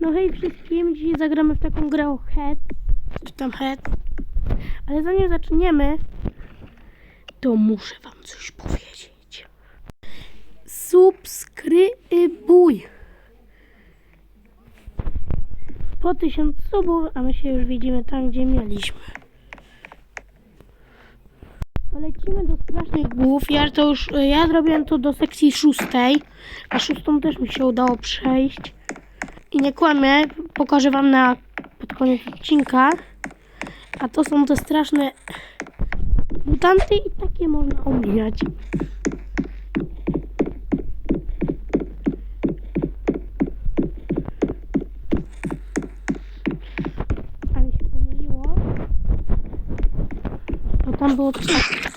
No hej wszystkim, dzisiaj zagramy w taką grę head, czy tam head. Ale zanim zaczniemy, to muszę wam coś powiedzieć. Subskrybuj. Po tysiąc subów, a my się już widzimy tam, gdzie mieliśmy. Lecimy do strasznych głów. Ja to już, ja zrobiłem to do sekcji szóstej, a szóstą też mi się udało przejść. I nie kłamię, pokażę wam na pod koniec odcinka. A to są te straszne mutanty i takie można omijać. A mi się pomyliło. Tam było tak.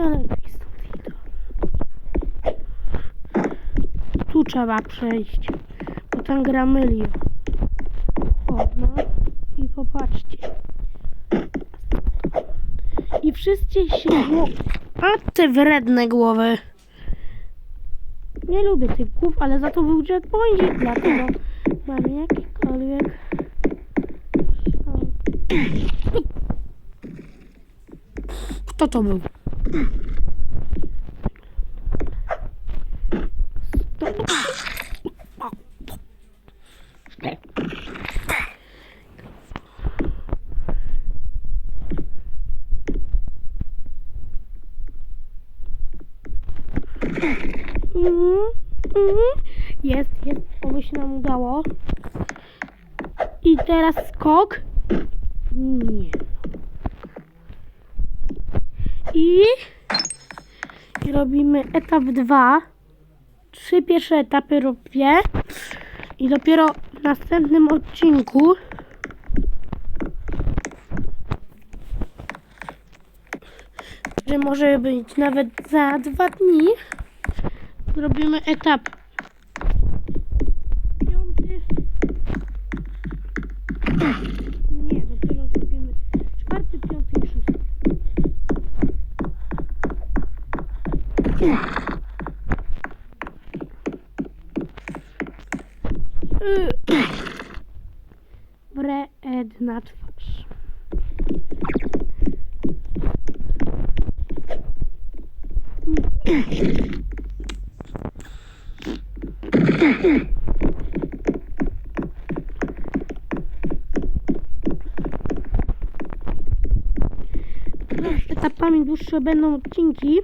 Ja lepiej stąd idę. Tu trzeba przejść, bo tam gra myli. O, no i popatrzcie. I wszyscy się A te wredne głowy. Nie lubię tych głów, ale za to był checkpointik, dlatego mam jakikolwiek... Kto to był? Mhm, mhm. Jest, jest, oby się nam udało. I teraz skok. Nie. I, robimy etap 2. Trzy pierwsze etapy robię. I dopiero w następnym odcinku który może być nawet za dwa dni, zrobimy etap Wredna twarz. etapami dłuższe będą odcinki.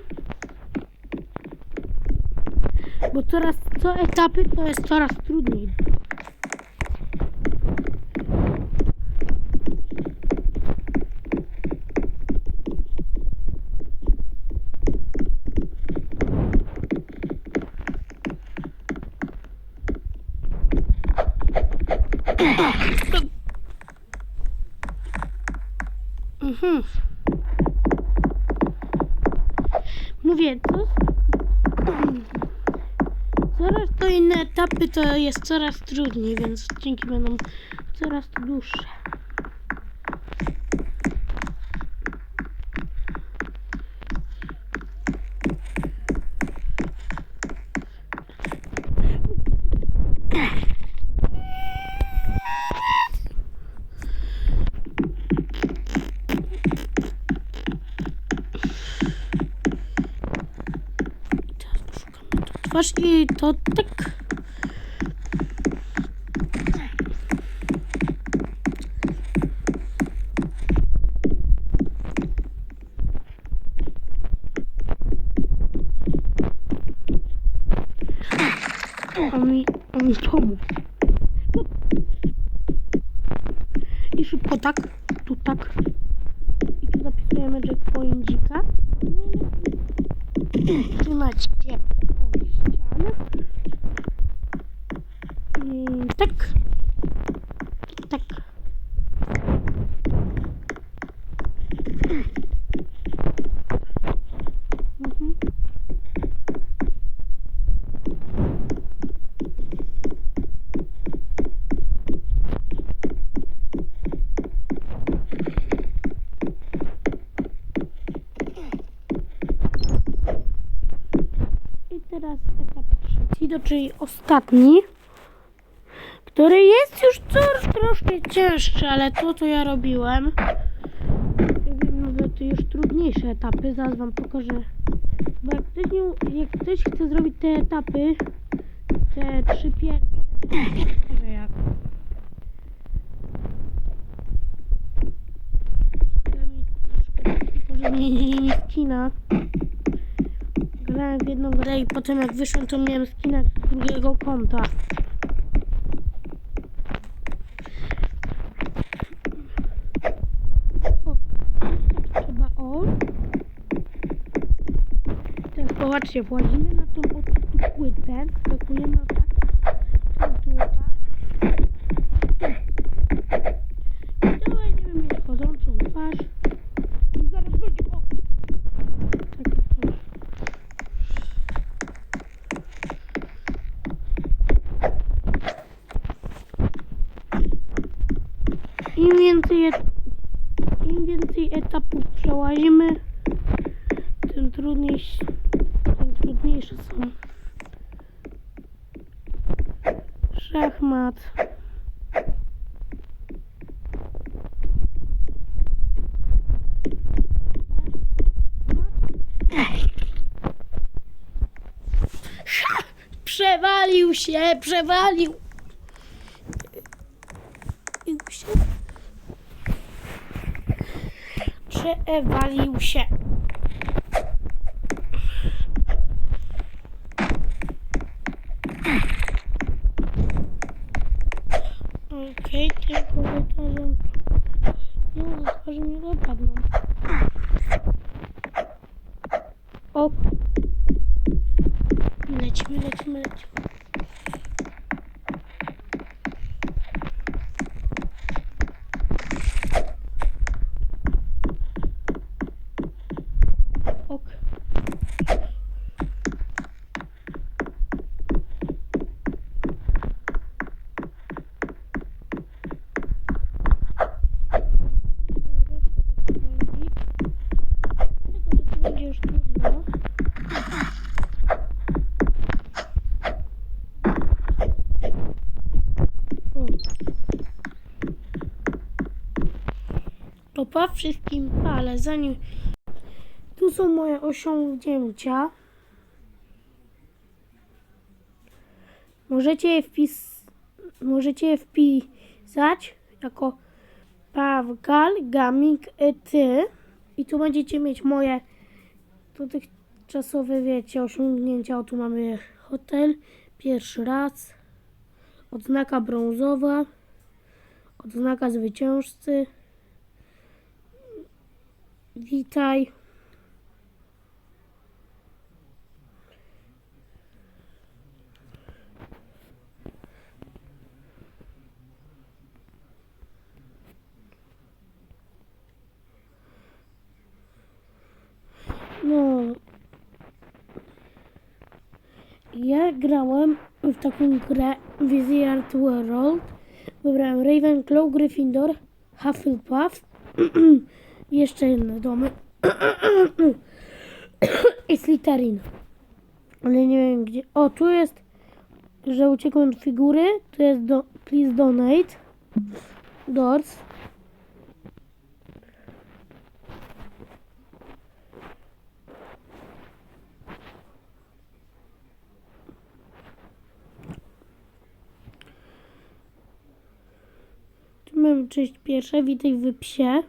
Bo coraz co etapy to jest coraz trudniej. Mhm. Mówię, to coraz inne etapy to jest coraz trudniej, więc odcinki będą coraz dłuższe. Twarz i to tak. A mi, a mi pomógł. I szybko tak, tu tak. I tu zapisujemy checkpointika. Trzymać się o ścianę. I tak. Tak. teraz etap to czyli ostatni, który jest już coraz troszkę cięższy, ale to, co ja robiłem, wiem nawet już trudniejsze etapy, zaraz wam pokażę. Bo jak ktoś, nie, jak ktoś chce zrobić te etapy, te trzy pierwsze, pokażę jak. Szkoda mi, skina. Grałem w jedną grę i potem jak wyszłem, to miałem skina z drugiego konta. Trzeba o. Teraz popatrzcie, wchodzimy na tą płytę, skakujemy o tak, tu, tu, tak. I tu będziemy mieć chodzącą twarz. I zaraz będzie, o! Taka twarz. Im więcej, et- im więcej etapów przełazimy, tym trudniejsze, tym trudniejsze są. Szachmat. Przewalił się, przewalił. się. Przewalił się. Okej, tylko wytarzem. Nie, no twarzy mi dopadną. O. Lecimy, lecimy, lecimy. Ok. Dlatego, że to będzie To po wszystkim, ale zanim tu są moje osiągnięcia. Możecie je, wpis... Możecie je wpisać jako Pawgal Gaming ty i tu będziecie mieć moje dotychczasowe, wiecie, osiągnięcia. O, tu mamy hotel, pierwszy raz, odznaka brązowa, odznaka zwycięzcy, witaj. No. Ja grałem w taką grę Wizard World. Wybrałem Ravenclaw, Gryffindor, Hufflepuff jeszcze inne domy. I Slytherin. Ale nie wiem gdzie. O, tu jest, że uciekłem od figury. Tu jest do, please donate. Doors. Tu mamy część pierwsza. Witaj w psie.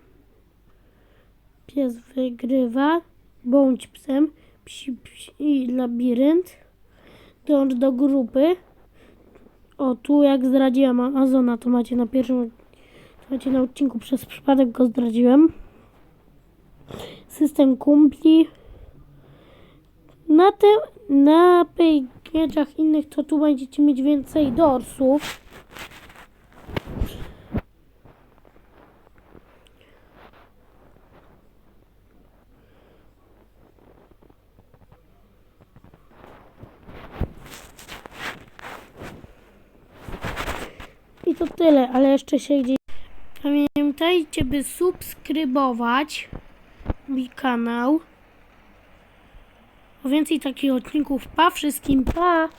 Pies wygrywa. Bądź psem. Psi, psi labirynt. Dołącz do grupy. O, tu jak zdradziłam Amazona, to macie na pierwszym to macie na odcinku. Przez przypadek go zdradziłem. System kumpli. Na tym, na page'ach innych to tu będziecie mieć więcej dorsów. To tyle, ale jeszcze się gdzieś... Pamiętajcie, by subskrybować mój kanał. po więcej takich odcinków. Pa wszystkim, pa!